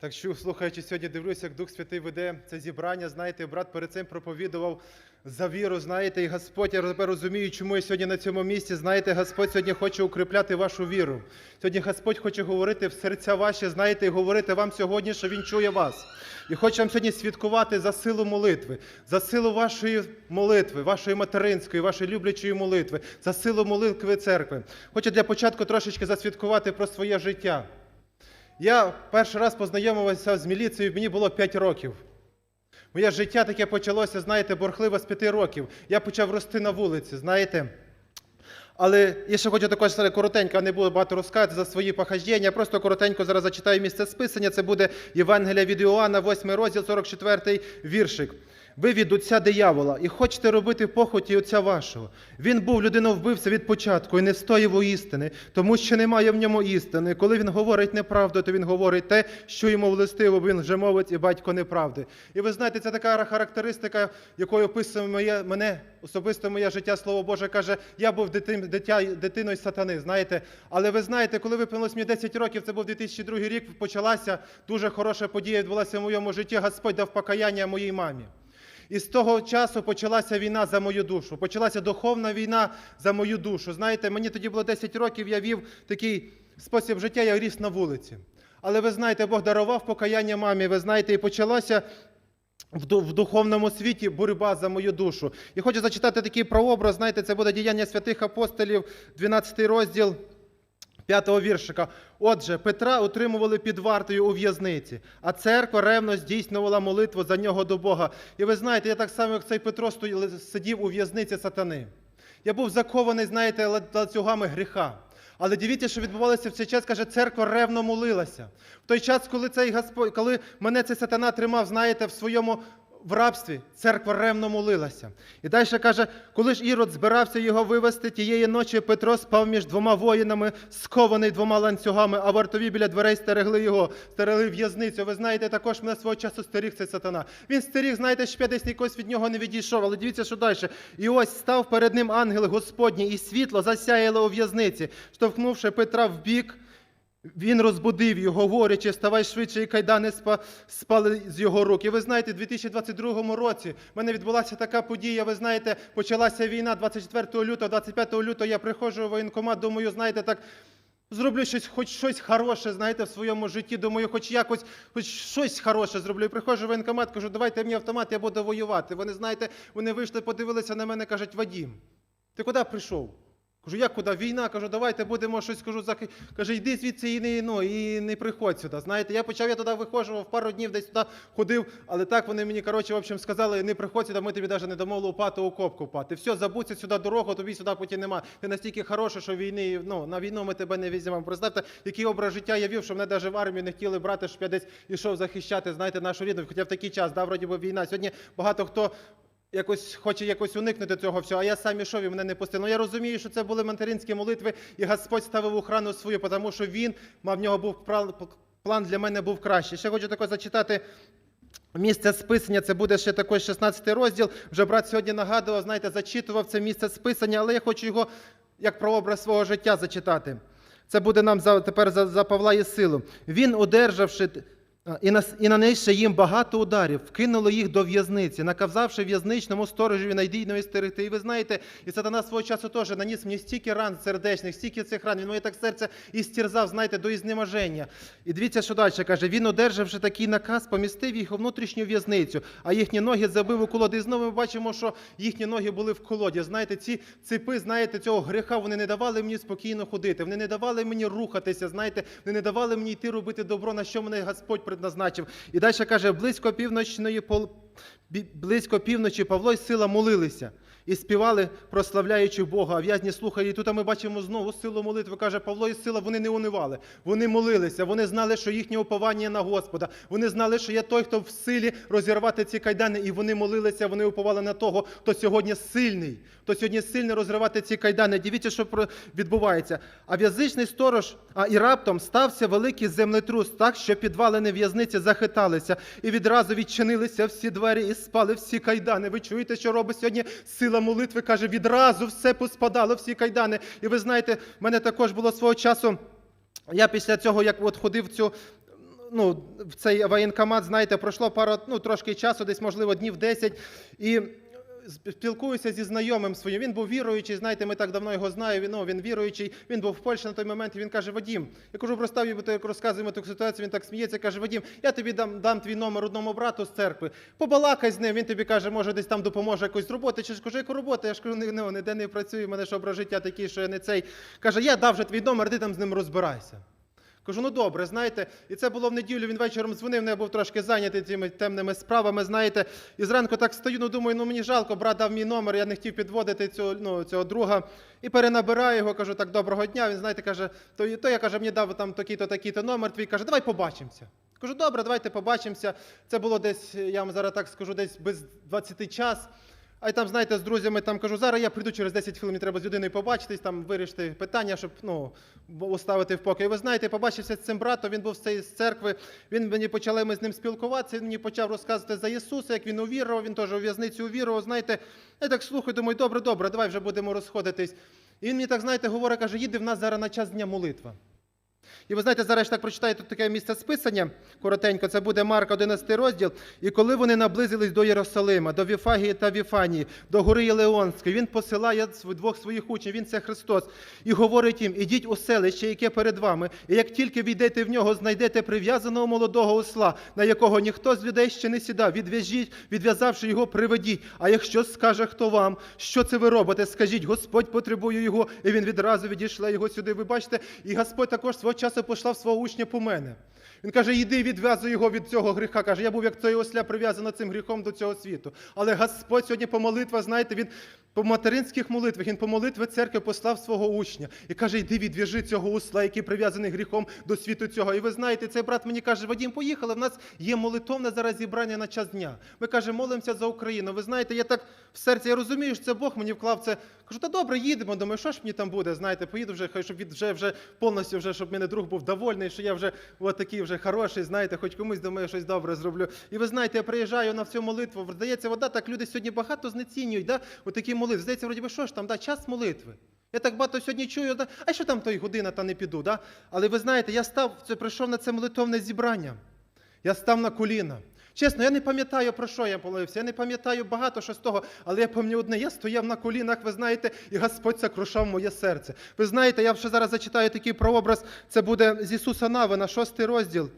Так що, слухаючи, сьогодні дивлюся, як Дух Святий веде це зібрання. Знаєте, брат перед цим проповідував за віру, знаєте, і Господь, я тепер розумію, чому я сьогодні на цьому місці. Знаєте, Господь сьогодні хоче укріпляти вашу віру. Сьогодні Господь хоче говорити в серця ваші, знаєте, і говорити вам сьогодні, що Він чує вас. І хоче вам сьогодні свідкувати за силу молитви, за силу вашої молитви, вашої материнської, вашої люблячої молитви, за силу молитви церкви. Хочу для початку трошечки засвідкувати про своє життя. Я перший раз познайомився з міліцією, мені було 5 років. Моє життя таке почалося, знаєте, борхливо з 5 років. Я почав рости на вулиці, знаєте. Але я ще хочу також коротенько, не буду багато розказати за свої похождення. Просто коротенько зараз зачитаю місце списання. Це буде Євангелія від Іоанна, 8 розділ, 44 віршик. Ви від отця диявола і хочете робити похоті отця вашого. Він був людиною вбивця від початку і не стоїв у істини, тому що немає в ньому істини. Коли він говорить неправду, то він говорить те, що йому властиво, бо він вже мовить і батько неправди. І ви знаєте, це така характеристика, якою описує моє, мене особисто моє життя. Слово Боже каже, я був дитин, дитя, дитиною сатани. Знаєте, але ви знаєте, коли виповнилось мені 10 років, це був 2002 рік. Почалася дуже хороша подія, відбулася в моєму житті. Господь дав покаяння моїй мамі. І з того часу почалася війна за мою душу. Почалася духовна війна за мою душу. Знаєте, мені тоді було 10 років, я вів такий спосіб життя, я ріс на вулиці. Але ви знаєте, Бог дарував покаяння мамі, ви знаєте, і почалася в духовному світі боротьба за мою душу. І хочу зачитати такий прообраз, знаєте, це буде діяння святих апостолів, 12 розділ. П'ятого віршика. Отже, Петра утримували під вартою у в'язниці, а церква ревно здійснювала молитву за нього до Бога. І ви знаєте, я так само, як цей Петро сидів у в'язниці сатани. Я був закований, знаєте, ла- ланцюгами гріха. Але дивіться, що відбувалося в цей час, каже, церква ревно молилася. В той час, коли цей Господь, коли мене цей сатана тримав, знаєте, в своєму в рабстві, церква ревно молилася. І далі каже, коли ж Ірод збирався його вивести, тієї ночі Петро спав між двома воїнами, скований двома ланцюгами, а вартові біля дверей стерегли його, стерегли в'язницю. Ви знаєте, також мене свого часу стеріг цей сатана. Він стеріг, знаєте, що десь якось від нього не відійшов. Але дивіться, що далі. І ось став перед ним ангел Господній, і світло засяяло у в'язниці, штовхнувши Петра в бік. Він розбудив його, говорячи, ставай швидше, і кайдани спали з його рук. І ви знаєте, у 2022 році в мене відбулася така подія. Ви знаєте, почалася війна 24 лютого, 25 лютого я приходжу в воєнкомат, думаю, знаєте, так. Зроблю щось, хоч щось хороше, знаєте, в своєму житті. Думаю, хоч якось, хоч щось хороше зроблю. І приходжу в воєнкомат, кажу, давайте мені автомат, я буду воювати. Вони, знаєте, вони вийшли, подивилися на мене, кажуть, Вадім, ти куди прийшов? Кажу, як куди? Війна, кажу, давайте будемо щось кажу, захи... Каже, йди звідси і не, ну, і не приходь сюди. Знаєте, я почав, я туди виходжував, пару днів десь туди ходив, але так вони мені, коротше, в общем, сказали, не приходь сюди, ми тобі навіть не дамо лопату окоп копати. Все, забудься сюди дорогу, тобі сюди потім нема. Ти настільки хороший, що війни, ну, на війну ми тебе не візьмемо. Представте, який образ життя я вів, що мене навіть в армію не хотіли брати, щоб я десь ішов захищати, знаєте, нашу рідну. Хоча в такий час, да, вроді би війна. Сьогодні багато хто якось хоче якось уникнути цього всього, а я сам ішов і мене не пустили. Ну я розумію, що це були материнські молитви, і Господь ставив охрану свою, тому що він мав в нього був план для мене був кращий. Ще хочу також зачитати. Місце списання це буде ще також 16 розділ. Вже брат сьогодні нагадував, знаєте, зачитував це місце списання, але я хочу його як прообраз свого життя зачитати. Це буде нам за, тепер за, за Павла силу. Він, одержавши і, нанесши їм багато ударів, вкинуло їх до в'язниці, наказавши в'язничному сторожеві надійно стерегти. І ви знаєте, і сатана свого часу теж наніс мені стільки ран сердечних, стільки цих ран. Він моє так серце і стірзав, знаєте, до ізнеможення. І дивіться, що далі каже: він, одержавши такий наказ, помістив їх у внутрішню в'язницю, а їхні ноги забив у колоди. І знову ми бачимо, що їхні ноги були в колоді. Знаєте, ці ципи, знаєте, цього гріха, вони не давали мені спокійно ходити, вони не давали мені рухатися, знаєте, вони не давали мені йти робити добро, на що мене Господь предназначив. І далі каже, близько півночної близько півночі Павло і сила молилися. І співали, прославляючи Бога. А в'язні слухають. І тут ми бачимо знову силу молитви. Каже Павло і сила, вони не унивали. Вони молилися, вони знали, що їхнє уповання на Господа. Вони знали, що є той, хто в силі розірвати ці кайдани. І вони молилися, вони уповали на того, хто сьогодні сильний, хто сьогодні сильний розривати ці кайдани. Дивіться, що відбувається. А в'язичний сторож, а і раптом стався великий землетрус, так що підвалини в'язниці захиталися, і відразу відчинилися всі двері і спали всі кайдани. Ви чуєте, що робить сьогодні сила молитви? Каже, відразу все поспадало, всі кайдани. І ви знаєте, в мене також було свого часу. Я після цього, як от ходив в цю ну, в цей воєнкомат, знаєте, пройшло пару, ну, трошки часу, десь, можливо, днів 10, і спілкуюся зі знайомим своїм. Він був віруючий, знаєте, ми так давно його знаємо. Ну, він віруючий, він був в Польщі на той момент, і він каже: Вадім, я кажу, простав йому, так розказуємо таку ситуацію, він так сміється, каже, Вадім, я тобі дам, дам твій номер одному брату з церкви. Побалакай з ним, він тобі каже, може, десь там допоможе якось з роботи. Чи ж кажу, яку роботу? Я ж кажу, ну, ніде не працюю, в мене ж образ життя такий, що я не цей. Каже, я дав вже твій номер, ти там з ним розбирайся. Кажу, ну добре, знаєте, і це було в неділю. Він вечором дзвонив, ну, я був трошки зайнятий цими темними справами, знаєте. І зранку так стою, ну думаю, ну мені жалко, брат дав мій номер, я не хотів підводити цього, ну, цього друга. І перенабираю його, кажу, так, доброго дня. Він, знаєте, каже, то, то я каже, мені дав там такий-то, такий-то номер твій. Каже, давай побачимося. Кажу, добре, давайте побачимося. Це було десь, я вам зараз так скажу, десь без 20 час. А й там, знаєте, з друзями там кажу, зараз я прийду через 10 хвилин, треба з людиною побачитись, там вирішити питання, щоб ну, оставити в покій. Ви знаєте, побачився з цим братом, він був з цієї церкви, він мені почали ми з ним спілкуватися, він мені почав розказувати за Ісуса, як він увірував, він теж у в'язницю увірував. Знаєте, я так слухаю, думаю, добре, добре, давай вже будемо розходитись. І він мені так, знаєте, говорить, каже, їде в нас зараз на час дня молитва. І ви знаєте, зараз так прочитаю тут таке місце списання коротенько, це буде Марка 11 розділ. І коли вони наблизились до Єрусалима, до Віфагії та Віфанії, до гори Єлеонської, він посилає двох своїх учнів, він це Христос, і говорить їм: ідіть у селище, яке перед вами, і як тільки війдете в нього, знайдете прив'язаного молодого осла, на якого ніхто з людей ще не сідав. Відв'яжіть, відв'язавши його, приведіть. А якщо скаже хто вам, що це ви робите, скажіть, Господь потребує його, і він відразу відійшла його сюди. Ви бачите, і Господь також свого часу послав свого учня по мене. Він каже: йди, відв'язуй його від цього гріха. Каже, я був як цей осля прив'язана цим гріхом до цього світу. Але Господь сьогодні по молитвах, знаєте, він по материнських молитвах, він по молитві церкви послав свого учня і каже: йди, відв'яжи цього осла, який прив'язаний гріхом до світу цього. І ви знаєте, цей брат мені каже: Вадім, поїхали. В нас є молитовне зараз зібрання на час дня. Ми каже, молимося за Україну. Ви знаєте, я так в серці, я розумію, що це Бог мені вклав це. Кажу, та добре, їдемо. Думаю, що ж мені там буде? Знаєте, поїду вже, хай щоб від вже вже повністю, вже щоб мене друг був довольний, що я вже от такий вже хороший, знаєте, хоч комусь думаю, щось добре зроблю. І ви знаєте, я приїжджаю на всю молитву. Здається, вода так люди сьогодні багато знецінюють, да? Отакі молитви. Здається, вроді би, що ж там, да, час молитви. Я так багато сьогодні чую, да? а що там той година, та не піду. Да? Але ви знаєте, я став, прийшов на це молитовне зібрання. Я став на коліна. Чесно, я не пам'ятаю, про що я молився. Я не пам'ятаю багато що з того, але я пам'ятаю одне, я стояв на колінах, ви знаєте, і Господь сокрушав моє серце. Ви знаєте, я ще зараз зачитаю такий прообраз, це буде з Ісуса Навина, шостий розділ.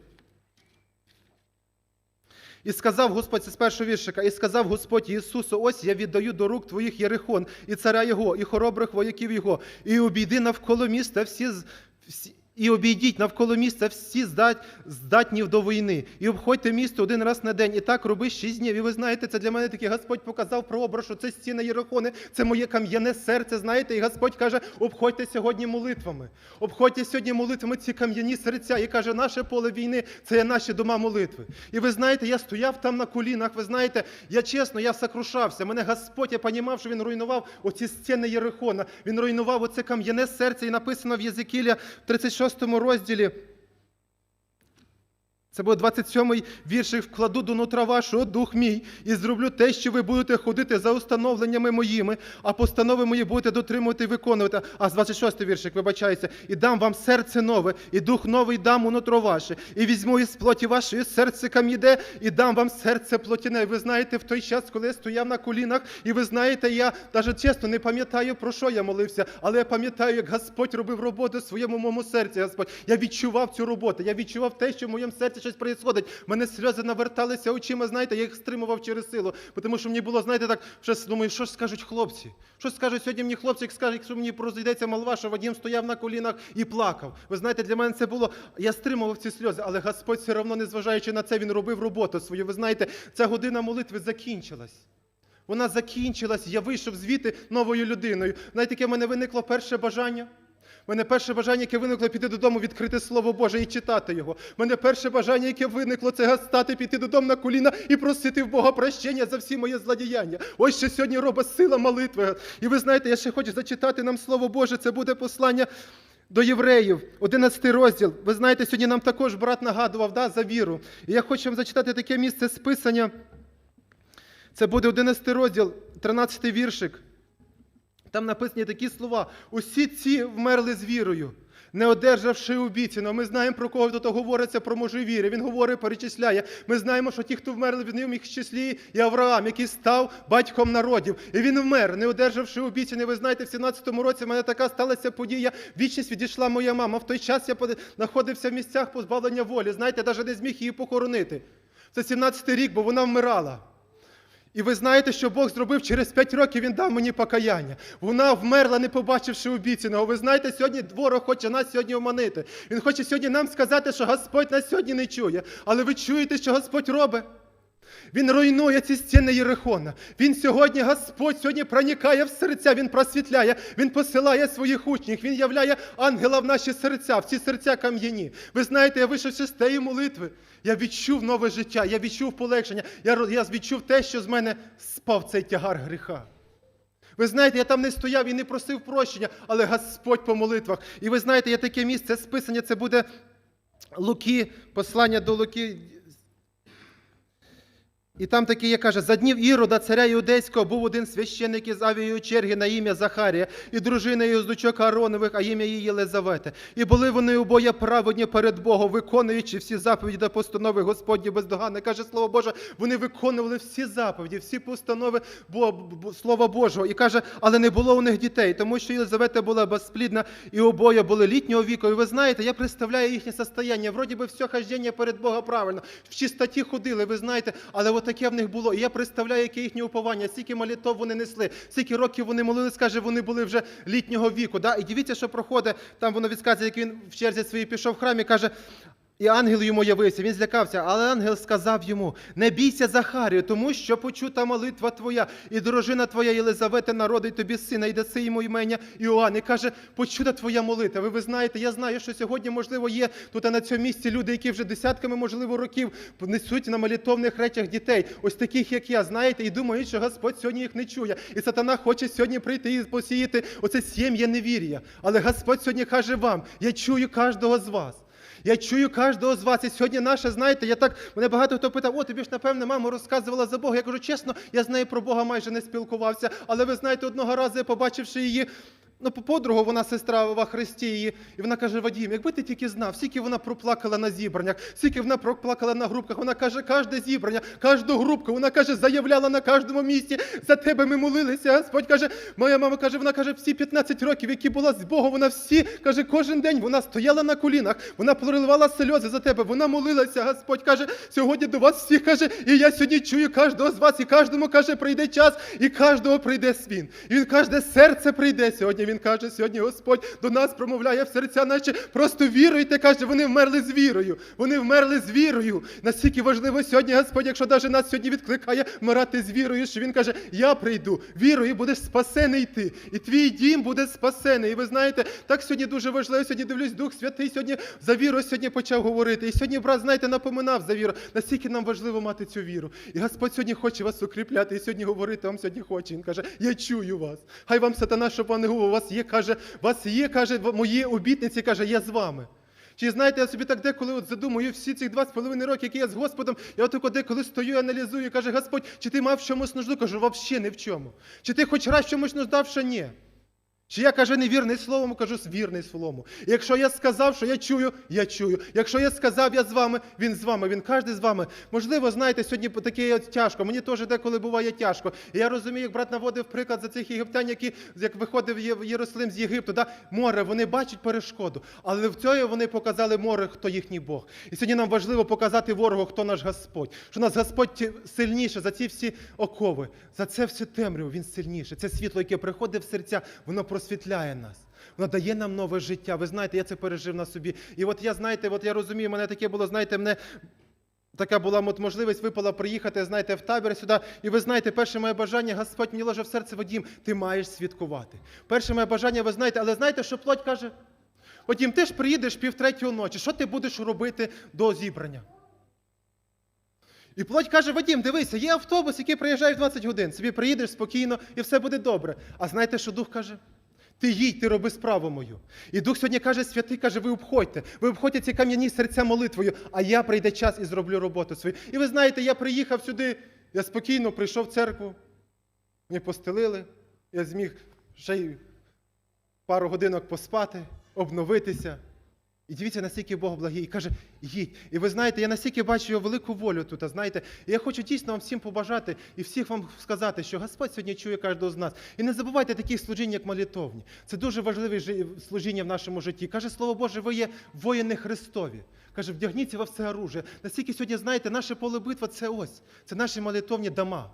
І сказав Господь, це з першого віршика, і сказав Господь Ісусу, ось я віддаю до рук твоїх Єрихон, і царя його, і хоробрих вояків його, і обійди навколо міста всі, всі і обійдіть навколо міста всі здатні до війни. І обходьте місто один раз на день. І так роби шість днів. І ви знаєте, це для мене такий Господь показав прообраз, що це стіна Єрихони, це моє кам'яне серце. Знаєте, і Господь каже: обходьте сьогодні молитвами, обходьте сьогодні молитвами ці кам'яні серця. І каже, наше поле війни це є наші дома молитви. І ви знаєте, я стояв там на колінах. Ви знаєте, я чесно, я сокрушався. Мене Господь, я понімав, що він руйнував оці стіни Єрихона. Він руйнував оце кам'яне серце, і написано в Єзекіля 36 6 розділі це буде 27-й віршик. Вкладу до нутра вашого дух мій, і зроблю те, що ви будете ходити за установленнями моїми, а постанови мої будете дотримувати і виконувати. А з 26-й віршик, вибачаюся, і дам вам серце нове, і дух новий дам у нутро ваше, і візьму із плоті вашої серце кам'яде, і дам вам серце плотяне. Ви знаєте, в той час, коли я стояв на колінах, і ви знаєте, я навіть чесно не пам'ятаю, про що я молився, але я пам'ятаю, як Господь робив роботу в своєму моєму серці. Господь. Я відчував цю роботу, я відчував те, що в моєму серці щось відбувається. Мене сльози наверталися очима, знаєте, я їх стримував через силу. Тому що мені було, знаєте, так, що думаю, що ж скажуть хлопці? Що скажуть сьогодні мені хлопці, як скажуть, якщо мені розійдеться молва, що Вадім стояв на колінах і плакав. Ви знаєте, для мене це було. Я стримував ці сльози, але Господь все одно, незважаючи на це, він робив роботу свою. Ви знаєте, ця година молитви закінчилась. Вона закінчилась, я вийшов звідти новою людиною. Знаєте, яке в мене виникло перше бажання? Мене перше бажання, яке виникло, піти додому, відкрити Слово Боже і читати його. Мене перше бажання, яке виникло, це стати, піти додому на коліна і просити в Бога прощення за всі мої злодіяння. Ось що сьогодні робить сила молитви. І ви знаєте, я ще хочу зачитати нам Слово Боже, це буде послання. До євреїв, 11 розділ. Ви знаєте, сьогодні нам також брат нагадував да, за віру. І я хочу вам зачитати таке місце списання. Це буде 11 розділ, 13 віршик. Там написані такі слова: усі ці вмерли з вірою. не одержавши обіцяного. Ми знаємо, про кого тут говориться про можевіри. Він говорить, перечисляє. Ми знаємо, що ті, хто вмерли в ньому, їх числі і Авраам, який став батьком народів. І він вмер, не одержавши обіцяне. Ви знаєте, в 17-му році в мене така сталася подія. Вічність відійшла моя мама. В той час я знаходився в місцях позбавлення волі. Знаєте, навіть не зміг її похоронити. Це 17-й рік, бо вона вмирала. І ви знаєте, що Бог зробив через 5 років Він дав мені покаяння. Вона вмерла, не побачивши обіцяного. Ви знаєте, сьогодні ворог хоче нас сьогодні оманити. Він хоче сьогодні нам сказати, що Господь нас сьогодні не чує. Але ви чуєте, що Господь робить? Він руйнує ці стіни Єрихона. Він сьогодні, Господь, сьогодні проникає в серця, Він просвітляє, Він посилає своїх учнів, Він являє ангела в наші серця, в ці серця кам'яні. Ви знаєте, я вийшов з тієї молитви. Я відчув нове життя, я відчув полегшення, я, я відчув те, що з мене спав цей тягар гріха. Ви знаєте, я там не стояв і не просив прощення, але Господь по молитвах. І ви знаєте, є таке місце списання, це буде Луки, послання до Луки, і там таке є, каже, за днів Ірода, царя Іудейського, був один священник із авією черги на ім'я Захарія, і дружина його з дочок Ааронових, а ім'я її Єлизавети. І були вони обоє праведні перед Богом, виконуючи всі заповіді та постанови Господні бездоганне. Каже Слово Боже, вони виконували всі заповіді, всі постанови Слова Божого. І каже, але не було у них дітей, тому що Єлизавета була безплідна, і обоє були літнього віку. І ви знаєте, я представляю їхнє состояння. Вроді би все хождення перед Бога правильно. В чистоті ходили, ви знаєте, але от таке в них було. І я представляю, яке їхнє уповання, скільки молитов вони несли, скільки років вони молились, каже, вони були вже літнього віку. Да? І дивіться, що проходить, там воно відказує, як він в черзі своїй пішов в храм і каже. І ангел йому явився, він злякався, але ангел сказав йому: Не бійся, Захарію, тому що почута молитва твоя, і дружина твоя Єлизавета народить тобі сина, і даси йому імення Іоанн. І каже, почута твоя молитва. Ви, ви знаєте, я знаю, що сьогодні, можливо, є тут на цьому місці люди, які вже десятками, можливо, років несуть на молитовних речах дітей, ось таких, як я, знаєте, і думають, що Господь сьогодні їх не чує. І сатана хоче сьогодні прийти і посіяти оце сім'я невір'я. Але Господь сьогодні каже вам: я чую кожного з вас. Я чую кожного з вас. І сьогодні наше, знаєте, я так, мене багато хто питав, о, тобі ж, напевне, мама розказувала за Бога. Я кажу, чесно, я з нею про Бога майже не спілкувався. Але ви знаєте, одного разу побачивши її, ну, по подругу, вона сестра во Христі її, і вона каже: Вадім, якби ти тільки знав, скільки вона проплакала на зібраннях, скільки вона проплакала на групках. Вона каже, кожне зібрання, кожну групку, вона каже, заявляла на кожному місці, за тебе ми молилися. Господь каже, моя мама каже, вона каже, всі 15 років, які була з Богом, вона всі каже, кожен день вона стояла на колінах, вона проливала сльози за тебе, вона молилася. Господь каже, сьогодні до вас всіх каже, і я сьогодні чую кожного з вас, і кожному каже, прийде час, і кожного прийде свін. І він кожне серце прийде сьогодні. Він каже, сьогодні Господь до нас промовляє в серця наші. Просто віруйте, каже, вони вмерли з вірою. Вони вмерли з вірою. Наскільки важливо сьогодні, Господь, якщо навіть нас сьогодні відкликає вмирати з вірою, що він каже, я прийду, вірою будеш спасений ти, і твій дім буде спасений. І ви знаєте, так сьогодні дуже важливо. Сьогодні дивлюсь, Дух Святий сьогодні за віру сьогодні почав говорити. І сьогодні, брат, знаєте, напоминав за віру. Наскільки нам важливо мати цю віру. І Господь сьогодні хоче вас укріпляти, і сьогодні говорити вам сьогодні хоче. Він каже, я чую вас. Хай вам сатана, щоб вам не говорив, вас є, каже, вас є, каже, мої обітниці, каже, я з вами. Чи знаєте, я собі так деколи от задумую всі ці два з половиною роки, які я з Господом, я отако деколи стою, аналізую, каже, Господь, чи ти мав чомусь нужду? Кажу, взагалі не в чому. Чи ти хоч раз в чомусь нуждав, що ні? Чи я каже невірний словом, кажу вірний словом. І якщо я сказав, що я чую, я чую. Якщо я сказав, я з вами, він з вами, він кожен з вами. Можливо, знаєте, сьогодні таке тяжко. Мені теж деколи буває тяжко. І я розумію, як брат наводив приклад за цих єгиптян, які як виходив Єрусалим з Єгипту, да? море, вони бачать перешкоду. Але в цьому вони показали море, хто їхній Бог. І сьогодні нам важливо показати ворогу, хто наш Господь. Що наш Господь сильніше за ці всі окови, за це все темряву, він сильніше. Це світло, яке приходить в серця, воно просвітляє нас. Воно дає нам нове життя. Ви знаєте, я це пережив на собі. І от я, знаєте, от я розумію, мене таке було, знаєте, мене. Така була от можливість випала приїхати, знаєте, в табір сюди. І ви знаєте, перше моє бажання, Господь мені ложив в серце Вадім, ти маєш святкувати. Перше моє бажання, ви знаєте, але знаєте, що плоть каже? Вадім, ти ж приїдеш півтретього ночі, що ти будеш робити до зібрання? І плоть каже, Вадім, дивися, є автобус, який приїжджає в 20 годин. Собі приїдеш спокійно і все буде добре. А знаєте, що дух каже? Ти їй, ти роби справу мою. І Дух сьогодні каже, святий каже, ви обходьте, ви обходьте ці кам'яні серця молитвою, а я прийде час і зроблю роботу свою. І ви знаєте, я приїхав сюди, я спокійно прийшов в церкву, мені постелили, я зміг ще й пару годинок поспати. обновитися. І дивіться, наскільки Бог благий. І каже, їдь. І ви знаєте, я настільки бачу його велику волю тут. Знаєте, і я хочу дійсно вам всім побажати і всіх вам сказати, що Господь сьогодні чує кожного з нас. І не забувайте таких служінь, як молитовні. Це дуже важливе служіння в нашому житті. Каже Слово Боже, ви є воїни Христові. Каже, вдягніться во все оружие. Настільки сьогодні, знаєте, наше поле битва це ось. Це наші молитовні дома.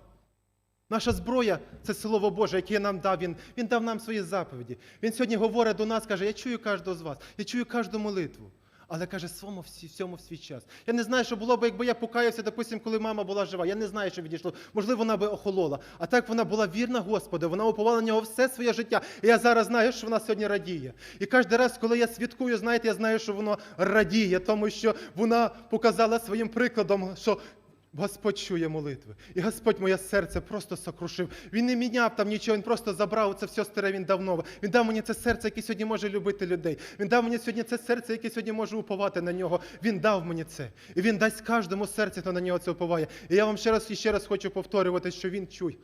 Наша зброя це Слово Боже, яке нам дав. Він, він дав нам свої заповіді. Він сьогодні говорить до нас, каже, я чую кожного з вас, я чую кожну молитву. Але каже, своєму всьому в свій час. Я не знаю, що було б, якби я покаявся, допустим, коли мама була жива. Я не знаю, що відійшло. Можливо, вона би охолола. А так вона була вірна Господу, вона уповала на нього все своє життя. І я зараз знаю, що вона сьогодні радіє. І кожен раз, коли я свідкую, знаєте, я знаю, що воно радіє, тому що вона показала своїм прикладом, що Господь чує молитви. І Господь моє серце просто сокрушив. Він не міняв там нічого, він просто забрав це все старе, він дав нове. Він дав мені це серце, яке сьогодні може любити людей. Він дав мені сьогодні це серце, яке сьогодні може уповати на нього. Він дав мені це. І він дасть кожному серці, хто на нього це уповає. І я вам ще раз і ще раз хочу повторювати, що він чує.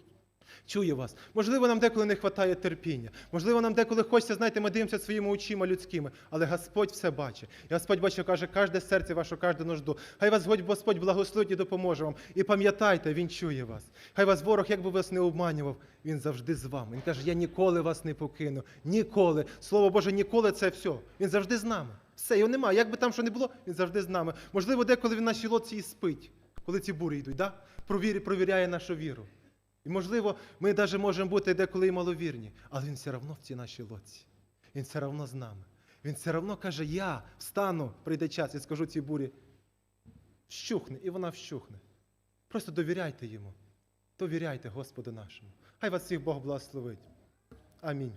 Чує вас. Можливо, нам деколи не вистачає терпіння. Можливо, нам деколи хочеться, знаєте, ми дивимося своїми очима людськими, але Господь все бачить. І Господь бачить, каже, кожне серце ваше, кожну нужду. Хай вас Господь, благословить і допоможе вам. І пам'ятайте, Він чує вас. Хай вас ворог, як би вас не обманював, він завжди з вами. Він каже, я ніколи вас не покину. Ніколи. Слово Боже, ніколи це все. Він завжди з нами. Все, його немає. Як би там що не було, він завжди з нами. Можливо, деколи він нашій лодці і спить, коли ці бурі йдуть. Да? Провірі, провіряє нашу віру. І, можливо, ми навіть можемо бути деколи маловірні, але він все одно в цій нашій лодці. Він все одно з нами. Він все одно каже, я встану, прийде час і скажу цій бурі, вщухне, і вона вщухне. Просто довіряйте йому. Довіряйте Господу нашому. Хай вас всіх Бог благословить. Амінь.